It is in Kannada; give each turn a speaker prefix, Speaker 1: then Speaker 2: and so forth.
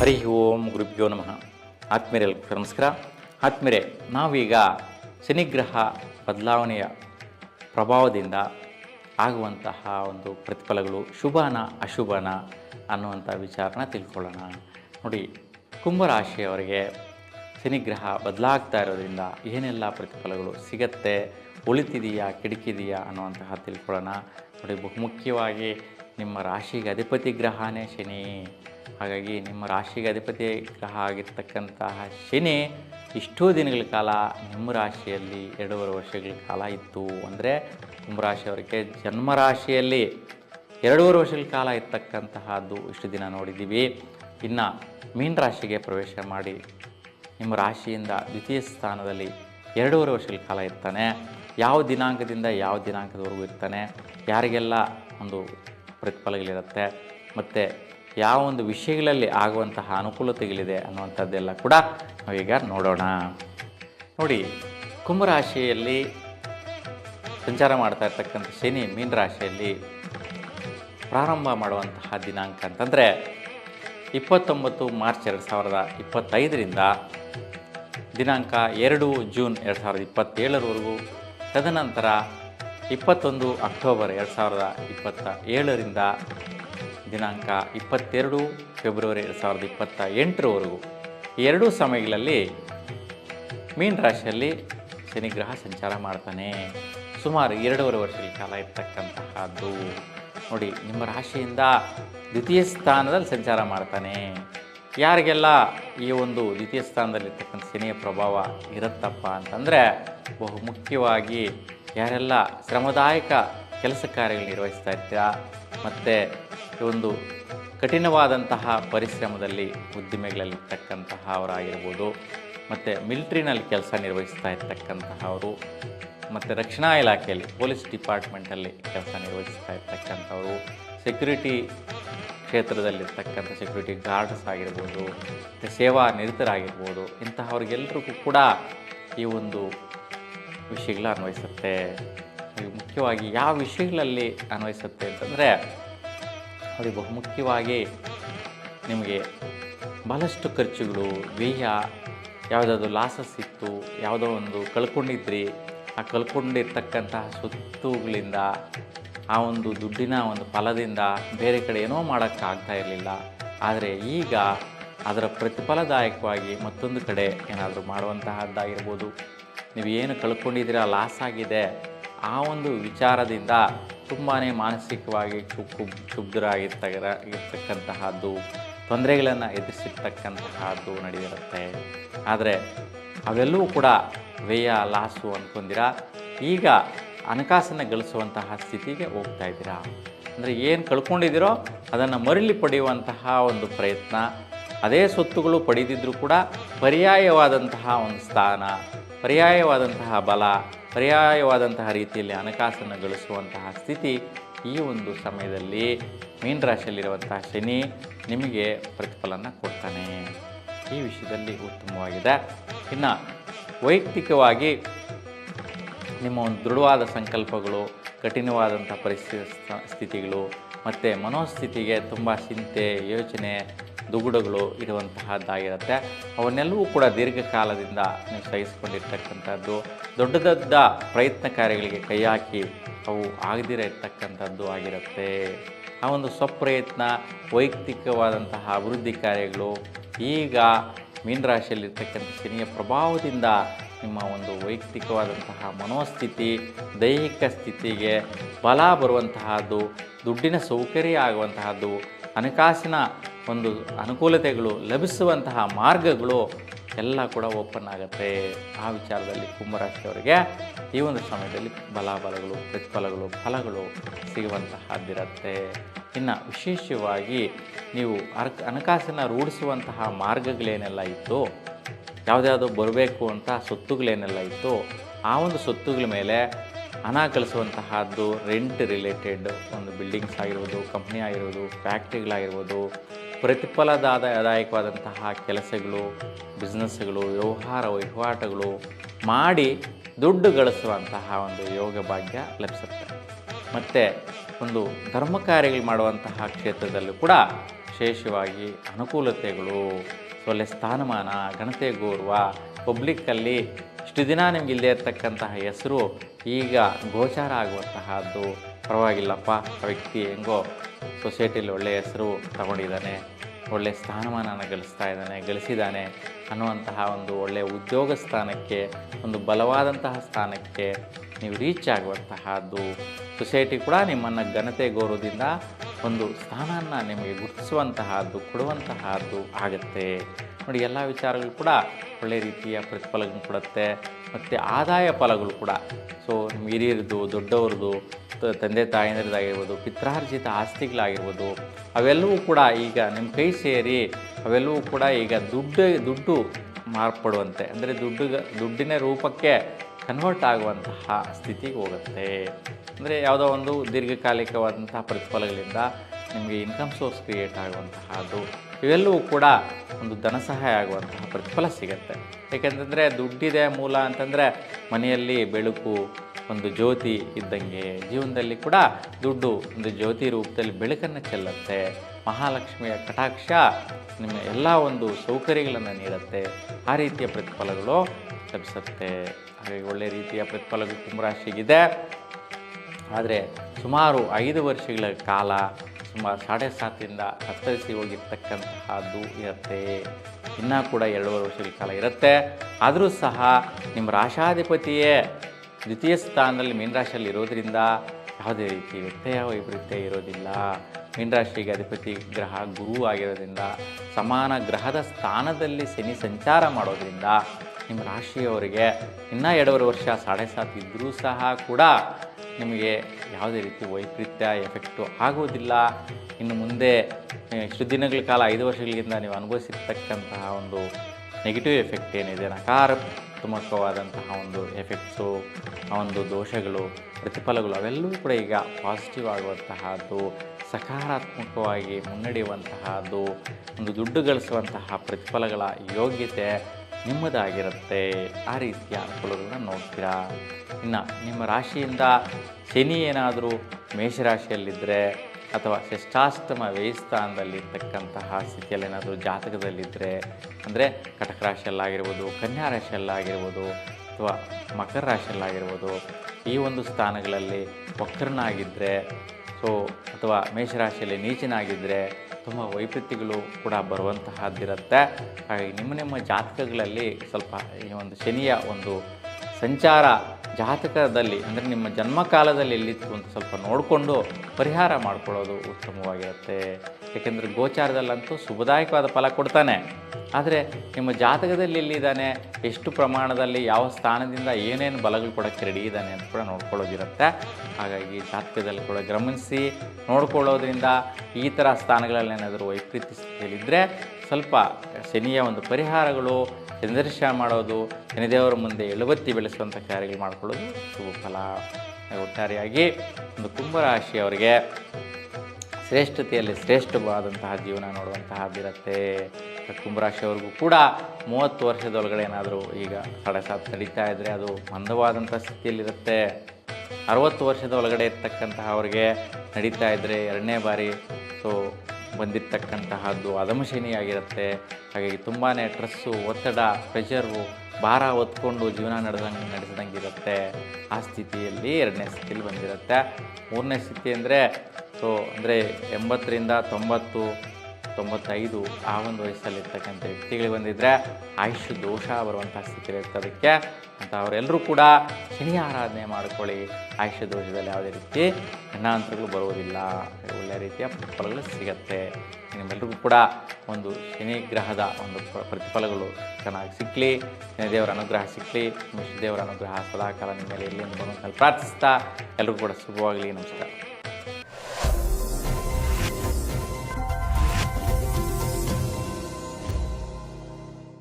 Speaker 1: ಹರಿ ಓಂ ಗುರುಭ್ಯೋ ನಮಃ. ಆತ್ಮೀಯರೆಲ್ಲರಿಗೂ ನಮಸ್ಕಾರ. ಆತ್ಮೀಯರೇ, ನಾವೀಗ ಶನಿಗ್ರಹ ಬದಲಾವಣೆಯ ಪ್ರಭಾವದಿಂದ ಆಗುವಂತಹ ಒಂದು ಪ್ರತಿಫಲಗಳು ಶುಭನ ಅಶುಭನ ಅನ್ನುವಂಥ ವಿಚಾರನ ತಿಳ್ಕೊಳ್ಳೋಣ. ನೋಡಿ, ಕುಂಭರಾಶಿಯವರಿಗೆ ಶನಿಗ್ರಹ ಬದಲಾಗ್ತಾ ಇರೋದ್ರಿಂದ ಏನೆಲ್ಲ ಪ್ರತಿಫಲಗಳು ಸಿಗತ್ತೆ, ಉಳಿತಿದೆಯಾ, ಕಿಡಿಕಿದೆಯಾ ಅನ್ನುವಂತಹ ತಿಳ್ಕೊಳ್ಳೋಣ. ನೋಡಿ, ಬಹುಮುಖ್ಯವಾಗಿ ನಿಮ್ಮ ರಾಶಿಗೆ ಅಧಿಪತಿ ಗ್ರಹನೇ ಶನಿ. ಹಾಗಾಗಿ ನಿಮ್ಮ ರಾಶಿಗೆ ಅಧಿಪತಿ ಗ್ರಹ ಆಗಿರ್ತಕ್ಕಂತಹ ಶನಿ ಇಷ್ಟೋ ದಿನಗಳ ಕಾಲ ನಿಮ್ಮ ರಾಶಿಯಲ್ಲಿ ಎರಡೂವರೆ ವರ್ಷಗಳ ಕಾಲ ಇತ್ತು. ಅಂದರೆ ಕುಂಭರಾಶಿಯವರಿಗೆ ಜನ್ಮರಾಶಿಯಲ್ಲಿ ಎರಡೂವರೆ ವರ್ಷಗಳ ಕಾಲ ಇರ್ತಕ್ಕಂತಹದ್ದು ಇಷ್ಟು ದಿನ ನೋಡಿದ್ದೀವಿ. ಇನ್ನು ಮೀನ ರಾಶಿಗೆ ಪ್ರವೇಶ ಮಾಡಿ ನಿಮ್ಮ ರಾಶಿಯಿಂದ ದ್ವಿತೀಯ ಸ್ಥಾನದಲ್ಲಿ ಎರಡೂವರೆ ವರ್ಷಗಳ ಕಾಲ ಇರ್ತಾನೆ. ಯಾವ ದಿನಾಂಕದಿಂದ ಯಾವ ದಿನಾಂಕದವರೆಗೂ ಇರ್ತಾನೆ. ಯಾರಿಗೆಲ್ಲ ಒಂದು ಪ್ರತಿಫಲಗಳಿರುತ್ತೆ. ಮತ್ತು ಯಾವ ಒಂದು ವಿಷಯಗಳಲ್ಲಿ ಆಗುವಂತಹ ಅನುಕೂಲತೆಗಳಿದೆ ಅನ್ನುವಂಥದ್ದೆಲ್ಲ ಕೂಡ ನಾವೀಗ ನೋಡೋಣ. ನೋಡಿ, ಕುಂಭರಾಶಿಯಲ್ಲಿ ಸಂಚಾರ ಮಾಡ್ತಾ ಇರ್ತಕ್ಕಂಥ ಶನಿ ಮೀನ ರಾಶಿಯಲ್ಲಿ ಪ್ರಾರಂಭ ಮಾಡುವಂತಹ ದಿನಾಂಕ ಅಂತಂದರೆ ಇಪ್ಪತ್ತೊಂಬತ್ತು ಮಾರ್ಚ್ ಎರಡು ಸಾವಿರದ ಇಪ್ಪತ್ತೈದರಿಂದ ದಿನಾಂಕ ಎರಡು ಜೂನ್ ಎರಡು ಸಾವಿರದ ಇಪ್ಪತ್ತೇಳರವರೆಗೂ, ತದನಂತರ ಇಪ್ಪತ್ತೊಂದು ಅಕ್ಟೋಬರ್ ಎರಡು ಸಾವಿರದ ಇಪ್ಪತ್ತ ಏಳರಿಂದ ದಿನಾಂಕ ಇಪ್ಪತ್ತೆರಡು ಫೆಬ್ರವರಿ ಎರಡು ಸಾವಿರದ ಇಪ್ಪತ್ತ ಎಂಟರವರೆಗೂ. ಎರಡೂ ಸಮಯಗಳಲ್ಲಿ ಮೀನ ರಾಶಿಯಲ್ಲಿ ಶನಿಗ್ರಹ ಸಂಚಾರ ಮಾಡ್ತಾನೆ. ಸುಮಾರು ಎರಡೂವರೆ ವರ್ಷಗಳ ಕಾಲ ಇರ್ತಕ್ಕಂತಹದ್ದು. ನೋಡಿ, ನಿಮ್ಮ ರಾಶಿಯಿಂದ ದ್ವಿತೀಯ ಸ್ಥಾನದಲ್ಲಿ ಸಂಚಾರ ಮಾಡ್ತಾನೆ. ಯಾರಿಗೆಲ್ಲ ಈ ಒಂದು ದ್ವಿತೀಯ ಸ್ಥಾನದಲ್ಲಿರ್ತಕ್ಕಂಥ ಶನಿಯ ಪ್ರಭಾವ ಇರುತ್ತಪ್ಪ ಅಂತಂದರೆ, ಬಹು ಮುಖ್ಯವಾಗಿ ಯಾರೆಲ್ಲ ಶ್ರಮದಾಯಕ ಕೆಲಸ ಕಾರ್ಯಗಳು ನಿರ್ವಹಿಸ್ತಾ ಇರ್ತೀರಾ, ಮತ್ತು ಒಂದು ಕಠಿಣವಾದಂತಹ ಪರಿಶ್ರಮದಲ್ಲಿ ಉದ್ದಿಮೆಗಳಲ್ಲಿರ್ತಕ್ಕಂತಹ ಅವರಾಗಿರ್ಬೋದು, ಮತ್ತು ಮಿಲಿಟ್ರಿನಲ್ಲಿ ಕೆಲಸ ನಿರ್ವಹಿಸ್ತಾ ಇರ್ತಕ್ಕಂತಹವರು, ಮತ್ತು ರಕ್ಷಣಾ ಇಲಾಖೆಯಲ್ಲಿ, ಪೊಲೀಸ್ ಡಿಪಾರ್ಟ್ಮೆಂಟಲ್ಲಿ ಕೆಲಸ ನಿರ್ವಹಿಸ್ತಾ ಇರ್ತಕ್ಕಂಥವರು, ಸೆಕ್ಯೂರಿಟಿ ಕ್ಷೇತ್ರದಲ್ಲಿರ್ತಕ್ಕಂಥ ಸೆಕ್ಯೂರಿಟಿ ಗಾರ್ಡ್ಸ್ ಆಗಿರ್ಬೋದು, ಮತ್ತು ಸೇವಾ ನಿರತರಾಗಿರ್ಬೋದು, ಇಂತಹವ್ರಿಗೆಲ್ರಿಗೂ ಕೂಡ ಈ ಒಂದು ವಿಷಯಗಳು ಅನ್ವಯಿಸುತ್ತೆ. ಮುಖ್ಯವಾಗಿ ಯಾವ ವಿಷಯಗಳಲ್ಲಿ ಅನ್ವಯಿಸುತ್ತೆ ಅಂತಂದರೆ ಅದು ಬಹುಮುಖ್ಯವಾಗಿ ನಿಮಗೆ ಬಹಳಷ್ಟು ಖರ್ಚುಗಳು, ವ್ಯಯ, ಯಾವುದಾದ್ರು ಲಾಸಸ್ ಇತ್ತು, ಯಾವುದೋ ಒಂದು ಕಳ್ಕೊಂಡಿದ್ರಿ, ಆ ಕಳ್ಕೊಂಡಿರ್ತಕ್ಕಂತಹ ಸ್ವತ್ತುಗಳಿಂದ, ಆ ಒಂದು ದುಡ್ಡಿನ ಒಂದು ಫಲದಿಂದ ಬೇರೆ ಕಡೆ ಏನೋ ಮಾಡೋಕ್ಕಾಗ್ತಾ ಇರಲಿಲ್ಲ. ಆದರೆ ಈಗ ಅದರ ಪ್ರತಿಫಲದಾಯಕವಾಗಿ ಮತ್ತೊಂದು ಕಡೆ ಏನಾದರೂ ಮಾಡುವಂತಹದ್ದಾಗಿರ್ಬೋದು. ನೀವು ಏನು ಕಳ್ಕೊಂಡಿದ್ದೀರಾ ಲಾಸ್ ಆಗಿದೆ ಆ ಒಂದು ವಿಚಾರದಿಂದ ತುಂಬಾ ಮಾನಸಿಕವಾಗಿ ಕ್ಷುಬ್ ಕ್ಷುಬ್ಧರಾಗಿರ್ತ ಇರ್ತಕ್ಕಂತಹದ್ದು ತೊಂದರೆಗಳನ್ನು ಎದುರಿಸಿರ್ತಕ್ಕಂತಹದ್ದು ನಡೆದಿರುತ್ತೆ. ಆದರೆ ಅವೆಲ್ಲವೂ ಕೂಡ ವ್ಯಯ, ಲಾಸು ಅಂದ್ಕೊಂಡಿರ ಈಗ ಹಣಕಾಸನ್ನು ಗಳಿಸುವಂತಹ ಸ್ಥಿತಿಗೆ ಹೋಗ್ತಾ ಇದ್ದೀರಾ? ಅಂದರೆ ಏನು ಕಳ್ಕೊಂಡಿದ್ದೀರೋ ಅದನ್ನು ಮರಳಿ ಪಡೆಯುವಂತಹ ಒಂದು ಪ್ರಯತ್ನ, ಅದೇ ಸ್ವತ್ತುಗಳು ಪಡೆದಿದ್ದರೂ ಕೂಡ ಪರ್ಯಾಯವಾದಂತಹ ಒಂದು ಸ್ಥಾನ, ಪರ್ಯಾಯವಾದಂತಹ ಬಲ ಪರ್ಯಾಯವಾದಂತಹ ರೀತಿಯಲ್ಲಿ ಹಣಕಾಸನ್ನು ಗಳಿಸುವಂತಹ ಸ್ಥಿತಿ ಈ ಒಂದು ಸಮಯದಲ್ಲಿ ಮೀನ ರಾಶಿಯಲ್ಲಿರುವಂತಹ ಶನಿ ನಿಮಗೆ ಪ್ರತಿಫಲನ ಕೊಡ್ತಾನೆ. ಈ ವಿಷಯದಲ್ಲಿ ಉತ್ತಮವಾಗಿದೆ. ಇನ್ನು ವೈಯಕ್ತಿಕವಾಗಿ ನಿಮ್ಮ ಒಂದು ದೃಢವಾದ ಸಂಕಲ್ಪಗಳು ಕಠಿಣವಾದಂಥ ಪರಿಸ್ಥಿತಿ ಸ್ಥಿತಿಗಳು, ಮತ್ತು ಮನೋಸ್ಥಿತಿಗೆ ತುಂಬ ಚಿಂತೆ, ಯೋಚನೆ ದುಗುಡಗಳು ಇರುವಂತಹದ್ದಾಗಿರುತ್ತೆ. ಅವನ್ನೆಲ್ಲವೂ ಕೂಡ ದೀರ್ಘಕಾಲದಿಂದ ನೀವು ಸಹಿಸಿಕೊಂಡಿರ್ತಕ್ಕಂಥದ್ದು ದೊಡ್ಡ ದೊಡ್ಡ ಪ್ರಯತ್ನ ಕಾರ್ಯಗಳಿಗೆ ಕೈ ಹಾಕಿ ಅವು ಆಗದಿರ ಇರ್ತಕ್ಕಂಥದ್ದು ಆಗಿರುತ್ತೆ. ಆ ಒಂದು ಸ್ವಪ್ರಯತ್ನ, ವೈಯಕ್ತಿಕವಾದಂತಹ ಅಭಿವೃದ್ಧಿ ಕಾರ್ಯಗಳು ಈಗ ಮೀನರಾಶಿಯಲ್ಲಿರ್ತಕ್ಕಂಥ ಶನಿಯ ಪ್ರಭಾವದಿಂದ ನಿಮ್ಮ ಒಂದು ವೈಯಕ್ತಿಕವಾದಂತಹ ಮನೋಸ್ಥಿತಿ, ದೈಹಿಕ ಸ್ಥಿತಿಗೆ ಬಲ ಬರುವಂತಹದ್ದು, ದುಡ್ಡಿನ ಸೌಕರ್ಯ ಆಗುವಂತಹದ್ದು, ಹಣಕಾಸಿನ ಒಂದು ಅನುಕೂಲತೆಗಳು, ಲಭಿಸುವಂತಹ ಮಾರ್ಗಗಳು ಎಲ್ಲ ಕೂಡ ಓಪನ್ ಆಗುತ್ತೆ. ಆ ವಿಚಾರದಲ್ಲಿ ಕುಂಭರಾಶಿಯವರಿಗೆ ಈ ಒಂದು ಸಮಯದಲ್ಲಿ ಬಲಾಬಲಗಳು ಪ್ರತಿಫಲಗಳು, ಫಲಗಳು ಸಿಗುವಂತಹದ್ದಿರುತ್ತೆ. ಇನ್ನು ವಿಶೇಷವಾಗಿ ನೀವು ಅರ್ಕ್ ಹಣಕಾಸನ್ನು ರೂಢಿಸುವಂತಹ ಮಾರ್ಗಗಳೇನೆಲ್ಲ ಇತ್ತು, ಯಾವುದ್ಯಾವುದೋ ಬರಬೇಕು ಅಂತ ಸೊತ್ತುಗಳೇನೆಲ್ಲ ಇತ್ತು, ಆ ಒಂದು ಸೊತ್ತುಗಳ ಮೇಲೆ ಹಣ ಕಳಿಸುವಂತಹದ್ದು, ರೆಂಟ್ ರಿಲೇಟೆಡ್ ಒಂದು ಬಿಲ್ಡಿಂಗ್ಸ್ ಆಗಿರ್ಬೋದು, ಕಂಪ್ನಿ ಆಗಿರ್ಬೋದು, ಫ್ಯಾಕ್ಟ್ರಿಗಳಾಗಿರ್ಬೋದು ಪ್ರತಿಫಲದಾಯಕವಾದಂತಹ ಕೆಲಸಗಳು ಬಿಸ್ನೆಸ್ಗಳು ವ್ಯವಹಾರ, ವಹಿವಾಟುಗಳು ಮಾಡಿ ದುಡ್ಡು ಗಳಿಸುವಂತಹ ಒಂದು ಯೋಗ ಭಾಗ್ಯ ಲಭಿಸುತ್ತೆ. ಮತ್ತು ಒಂದು ಧರ್ಮ ಕಾರ್ಯಗಳು ಮಾಡುವಂತಹ ಕ್ಷೇತ್ರದಲ್ಲೂ ಕೂಡ ವಿಶೇಷವಾಗಿ ಅನುಕೂಲತೆಗಳು ಸೊಲ್ಲೆ ಸ್ಥಾನಮಾನ, ಘನತೆ ಗೌರವ ಪಬ್ಲಿಕ್ಕಲ್ಲಿ ಇಷ್ಟು ದಿನ ನಿಮಗೆ ಇಲ್ಲದೇ ಇರತಕ್ಕಂತಹ ಹೆಸರು ಈಗ ಗೋಚಾರ ಆಗುವಂತಹದ್ದು ಪರವಾಗಿಲ್ಲಪ್ಪ. ಆ ವ್ಯಕ್ತಿ ಹೆಂಗೋ ಸೊಸೈಟಿಯಲ್ಲಿ ಒಳ್ಳೆಯ ಹೆಸರು ತಗೊಂಡಿದ್ದಾನೆ. ಒಳ್ಳೆಯ ಸ್ಥಾನಮಾನನ ಗಳಿಸ್ತಾ ಇದ್ದಾನೆ, ಗಳಿಸಿದ್ದಾನೆ ಅನ್ನುವಂತಹ ಒಂದು ಒಳ್ಳೆಯ ಉದ್ಯೋಗ ಸ್ಥಾನಕ್ಕೆ, ಒಂದು ಬಲವಾದಂತಹ ಸ್ಥಾನಕ್ಕೆ ನೀವು ರೀಚ್ ಆಗುವಂತಹದ್ದು. ಸೊಸೈಟಿ ಕೂಡ ನಿಮ್ಮನ್ನು ಘನತೆ ಗೌರವದಿಂದ ಒಂದು ಸ್ಥಾನನ ನಿಮಗೆ ಗುರುತಿಸುವಂತಹದ್ದು, ಕೊಡುವಂತಹದ್ದು ಆಗುತ್ತೆ. ನೋಡಿ, ಎಲ್ಲ ವಿಚಾರಗಳು ಕೂಡ ಒಳ್ಳೆಯ ರೀತಿಯ ಪ್ರತಿಫಲಗಳನ್ನು ಕೊಡುತ್ತೆ. ಮತ್ತು ಆದಾಯ ಫಲಗಳು ಕೂಡ. ಸೊ ನಿಮ್ಮ ಹಿರಿಯರದು ದೊಡ್ಡವ್ರದ್ದು ತಂದೆ ತಾಯಂದಿರದಾಗಿರ್ಬೋದು ಪಿತ್ರಾರ್ಜಿತ ಆಸ್ತಿಗಳಾಗಿರ್ಬೋದು, ಅವೆಲ್ಲವೂ ಕೂಡ ಈಗ ನಿಮ್ಮ ಕೈ ಸೇರಿ ಅವೆಲ್ಲವೂ ಕೂಡ ಈಗ ದುಡ್ಡು ದುಡ್ಡು ಮಾರ್ಪಡುವಂತೆ, ಅಂದರೆ ದುಡ್ಡು, ದುಡ್ಡಿನ ರೂಪಕ್ಕೆ ಕನ್ವರ್ಟ್ ಆಗುವಂತಹ ಸ್ಥಿತಿಗೆ ಹೋಗುತ್ತೆ. ಅಂದರೆ ಯಾವುದೋ ಒಂದು ದೀರ್ಘಕಾಲಿಕವಾದಂತಹ ಪ್ರತಿಫಲಗಳಿಂದ ನಿಮಗೆ ಇನ್ಕಮ್ ಸೋರ್ಸ್ ಕ್ರಿಯೇಟ್ ಆಗುವಂತಹದ್ದು, ಇವೆಲ್ಲವೂ ಕೂಡ ಒಂದು ಧನ ಸಹಾಯ ಆಗುವಂತಹ ಪ್ರತಿಫಲ ಸಿಗುತ್ತೆ. ಏಕೆಂತಂದರೆ ದುಡ್ಡಿದೆ ಮೂಲ ಅಂತಂದರೆ ಮನೆಯಲ್ಲಿ ಬೆಳಕು ಒಂದು ಜ್ಯೋತಿ ಇದ್ದಂಗೆ ಜೀವನದಲ್ಲಿ ಕೂಡ ದುಡ್ಡು ಒಂದು ಜ್ಯೋತಿ ರೂಪದಲ್ಲಿ ಬೆಳಕನ್ನು ಚೆಲ್ಲುತ್ತೆ. ಮಹಾಲಕ್ಷ್ಮಿಯ ಕಟಾಕ್ಷ ನಿಮ್ಮ ಎಲ್ಲ ಒಂದು ಸೌಕರ್ಯಗಳನ್ನು ನೀಡುತ್ತೆ. ಆ ರೀತಿಯ ಪ್ರತಿಫಲಗಳು ಲಭಿಸುತ್ತೆ. ಹಾಗಾಗಿ ಒಳ್ಳೆಯ ರೀತಿಯ ಪ್ರತಿಫಲಗಳು ಕುಂಭರಾಶಿಗಿದೆ. ಆದರೆ ಸುಮಾರು ಐದು ವರ್ಷಗಳ ಕಾಲ ಸುಮಾರು ಸಾಡೆ ಸಾತಿಂದ ಕತ್ತರಿಸಿ ಹೋಗಿರ್ತಕ್ಕಂತಹದ್ದು ಇರುತ್ತೆ. ಇನ್ನೂ ಕೂಡ ಎರಡೂವರೆ ವರ್ಷಗಳ ಕಾಲ ಇರುತ್ತೆ. ಆದರೂ ಸಹ ನಿಮ್ಮ ರಾಶಾಧಿಪತಿಯೇ ದ್ವಿತೀಯ ಸ್ಥಾನದಲ್ಲಿ ಮೀನರಾಶಿಯಲ್ಲಿ ಇರೋದ್ರಿಂದ ಯಾವುದೇ ರೀತಿ ವ್ಯತ್ಯಯ ವೈಪರೀತ್ಯ ಇರೋದಿಲ್ಲ. ಮೀನರಾಶಿಗೆ ಅಧಿಪತಿ ಗ್ರಹ ಗುರು ಆಗಿರೋದ್ರಿಂದ ಸಮಾನ ಗ್ರಹದ ಸ್ಥಾನದಲ್ಲಿ ಶನಿ ಸಂಚಾರ ಮಾಡೋದ್ರಿಂದ ನಿಮ್ಮ ರಾಶಿಯವರಿಗೆ ಇನ್ನೂ ಎರಡೂವರೆ ವರ್ಷ ಸಾಡೆ ಸಾತ್ ಇದ್ದರೂ ಸಹ ಕೂಡ ನಿಮಗೆ ಯಾವುದೇ ರೀತಿ ವೈಪರೀತ್ಯ ಎಫೆಕ್ಟು ಆಗೋದಿಲ್ಲ. ಇನ್ನು ಮುಂದೆ ಇಷ್ಟು ದಿನಗಳ ಕಾಲ ಐದು ವರ್ಷಗಳಿಂದ ನೀವು ಅನುಭವಿಸಿರ್ತಕ್ಕಂತಹ ಒಂದು ನೆಗೆಟಿವ್ ಎಫೆಕ್ಟ್ ಏನಿದೆ ನಕಾರಾತ್ಮಕವಾದಂತಹ ಒಂದು ಎಫೆಕ್ಟ್ಸು ಆ ಒಂದು ದೋಷಗಳು, ಪ್ರತಿಫಲಗಳು ಅವೆಲ್ಲವೂ ಕೂಡ ಈಗ ಪಾಸಿಟಿವ್ ಆಗುವಂತಹದ್ದು, ಸಕಾರಾತ್ಮಕವಾಗಿ ಮುನ್ನಡೆಯುವಂತಹದ್ದು, ಒಂದು ದುಡ್ಡು ಗಳಿಸುವಂತಹ ಪ್ರತಿಫಲಗಳ ಯೋಗ್ಯತೆ ನಿಮ್ಮದಾಗಿರುತ್ತೆ. ಆ ರೀತಿಯ ಅನುಕೂಲಗಳನ್ನ ನೋಡ್ತೀರಾ? ಇನ್ನು ನಿಮ್ಮ ರಾಶಿಯಿಂದ ಶನಿ ಏನಾದರೂ ಮೇಷರಾಶಿಯಲ್ಲಿದ್ದರೆ ಅಥವಾ ಷಷ್ಟಾಷ್ಟಮ ವ್ಯಯಸ್ಥಾನದಲ್ಲಿರ್ತಕ್ಕಂತಹ ಸ್ಥಿತಿಯಲ್ಲಿ ಏನಾದರೂ ಜಾತಕದಲ್ಲಿದ್ದರೆ ಅಂದರೆ ಕಟಕ ರಾಶಿಯಲ್ಲಾಗಿರ್ಬೋದು, ಕನ್ಯಾ ರಾಶಿಯಲ್ಲಾಗಿರ್ಬೋದು, ಅಥವಾ ಮಕರ ರಾಶಿಯಲ್ಲಾಗಿರ್ಬೋದು, ಈ ಒಂದು ಸ್ಥಾನಗಳಲ್ಲಿ ವಕ್ರನಾಗಿದ್ದರೆ ಸೊ ಅಥವಾ ಮೇಷರಾಶಿಯಲ್ಲಿ ನೀಚನಾಗಿದ್ದರೆ ತುಂಬ ವೈಪರೀತ್ಯಗಳು ಕೂಡ ಬರುವಂತಹದ್ದಿರುತ್ತೆ. ಹಾಗಾಗಿ ನಿಮ್ಮ ನಿಮ್ಮ ಜಾತಕಗಳಲ್ಲಿ ಸ್ವಲ್ಪ ಈ ಒಂದು ಶನಿಯ ಒಂದು ಸಂಚಾರ ಜಾತಕದಲ್ಲಿ, ಅಂದರೆ ನಿಮ್ಮ ಜನ್ಮಕಾಲದಲ್ಲಿ ಎಲ್ಲಿತ್ತು ಅಂತ ಸ್ವಲ್ಪ ನೋಡಿಕೊಂಡು ಪರಿಹಾರ ಮಾಡಿಕೊಳ್ಳೋದು ಉತ್ತಮವಾಗಿರುತ್ತೆ. ಏಕೆಂದರೆ ಗೋಚಾರದಲ್ಲಂತೂ ಶುಭದಾಯಕವಾದ ಫಲ ಕೊಡ್ತಾನೆ. ಆದರೆ ನಿಮ್ಮ ಜಾತಕದಲ್ಲಿ ಎಲ್ಲಿದ್ದಾನೆ? ಎಷ್ಟು ಪ್ರಮಾಣದಲ್ಲಿ, ಯಾವ ಸ್ಥಾನದಿಂದ ಏನೇನು ಬಲಗಳು ಕೊಡೋಕ್ಕೆ ರೆಡಿ ಇದ್ದಾನೆ ಅಂತ ಕೂಡ ನೋಡ್ಕೊಳ್ಳೋದಿರುತ್ತೆ. ಹಾಗಾಗಿ ಜಾತಕದಲ್ಲಿ ಕೂಡ ಗಮನಿಸಿ ನೋಡ್ಕೊಳ್ಳೋದ್ರಿಂದ ಈ ಥರ ಸ್ಥಾನಗಳಲ್ಲಿ ಏನಾದರೂ ವೈಪರೀತ್ಯ ಸ್ಥಿತಿಯಲ್ಲಿದ್ದರೆ ಸ್ವಲ್ಪ ಶನಿಯ ಒಂದು ಪರಿಹಾರಗಳು ಚಂದ್ರಶ ಮಾಡೋದು, ಶನಿದೇವರ ಮುಂದೆ ಎಳುವತ್ತಿ ಬೆಳೆಸುವಂಥ ಕಾರ್ಯಗಳು ಮಾಡಿಕೊಳ್ಳೋದು ಶುಭ ಫಲ. ಒಟ್ಟಾರೆಯಾಗಿ ಒಂದು ಕುಂಭರಾಶಿಯವರಿಗೆ ಶ್ರೇಷ್ಠತೆಯಲ್ಲಿ ಶ್ರೇಷ್ಠವಾದಂತಹ ಜೀವನ ನೋಡುವಂತಹದ್ದಿರುತ್ತೆ ಕುಂಭರಾಶಿಯವ್ರಿಗೂ ಕೂಡ ಮೂವತ್ತು ವರ್ಷದೊಳಗಡೆ ಏನಾದರೂ ಈಗ ಸಾಡೆ ಸಾತ್ ನಡೀತಾ ಇದ್ದರೆ ಅದು ಮಂದವಾದಂಥ ಸ್ಥಿತಿಯಲ್ಲಿರುತ್ತೆ. ಅರವತ್ತು ವರ್ಷದ ಒಳಗಡೆ ಇರ್ತಕ್ಕಂತಹ ಅವ್ರಿಗೆ ನಡೀತಾ ಇದ್ದರೆ ಎರಡನೇ ಬಾರಿ. ಸೊ ಬಂದಿರತಕ್ಕಂತಹದ್ದು ಅದಮಶನಿಯಾಗಿರುತ್ತೆ ಹಾಗಾಗಿ ತುಂಬಾ ಸ್ಟ್ರೆಸ್ಸು ಒತ್ತಡ, ಪ್ರೆಷರು, ಭಾರ ಹೊತ್ಕೊಂಡು ಜೀವನ ನಡೆದಂಗೆ ನಡೆಸಿದಂಗೆ ಇರುತ್ತೆ ಆ ಸ್ಥಿತಿಯಲ್ಲಿ ಎರಡನೇ ಸ್ಥಿತಿಯಲ್ಲಿ ಬಂದಿರುತ್ತೆ. ಮೂರನೇ ಸ್ಥಿತಿ ಅಂದರೆ, ಸೊ, ಅಂದರೆ ಎಂಬತ್ತರಿಂದ ತೊಂಬತ್ತು ತೊಂಬತ್ತೈದು ಆ ಒಂದು ವಯಸ್ಸಲ್ಲಿರ್ತಕ್ಕಂಥ ವ್ಯಕ್ತಿಗಳಿಗೆ ಬಂದಿದ್ದರೆ ಆಯುಷ್ ದೋಷ ಬರುವಂಥ ಸ್ಥಿತಿ ಇರುತ್ತೆ ಅದಕ್ಕೆ ಅಂತ ಅವರೆಲ್ಲರೂ ಕೂಡ ಶನಿ ಆರಾಧನೆ ಮಾಡ್ಕೊಳ್ಳಿ. ಆಯುಷ್ಯ ದೋಷದಲ್ಲಿ ಯಾವುದೇ ರೀತಿ ಹೆಣ್ಣಾಂತರಗಳು ಬರುವುದಿಲ್ಲ. ಒಳ್ಳೆಯ ರೀತಿಯ ಫಲಗಳು ಸಿಗತ್ತೆ. ನಿಮ್ಮೆಲ್ಲರಿಗೂ ಕೂಡ ಒಂದು ಶನಿ ಗ್ರಹದ ಒಂದು ಪ್ರತಿಫಲಗಳು ಚೆನ್ನಾಗಿ ಸಿಕ್ಕಲಿ ದೇವರ ಅನುಗ್ರಹ ಸಿಕ್ಕಲಿ ದೇವರ ಅನುಗ್ರಹ ಸದಾಕಾಲ ನಿಮ್ಮ ಮೇಲೆ ಇರಲಿ ಅಂತ ಪ್ರಾರ್ಥಿಸ್ತಾ ಎಲ್ಲರಿಗೂ ಕೂಡ ಶುಭವಾಗಲಿ. ನಮಸ್ಕಾರ.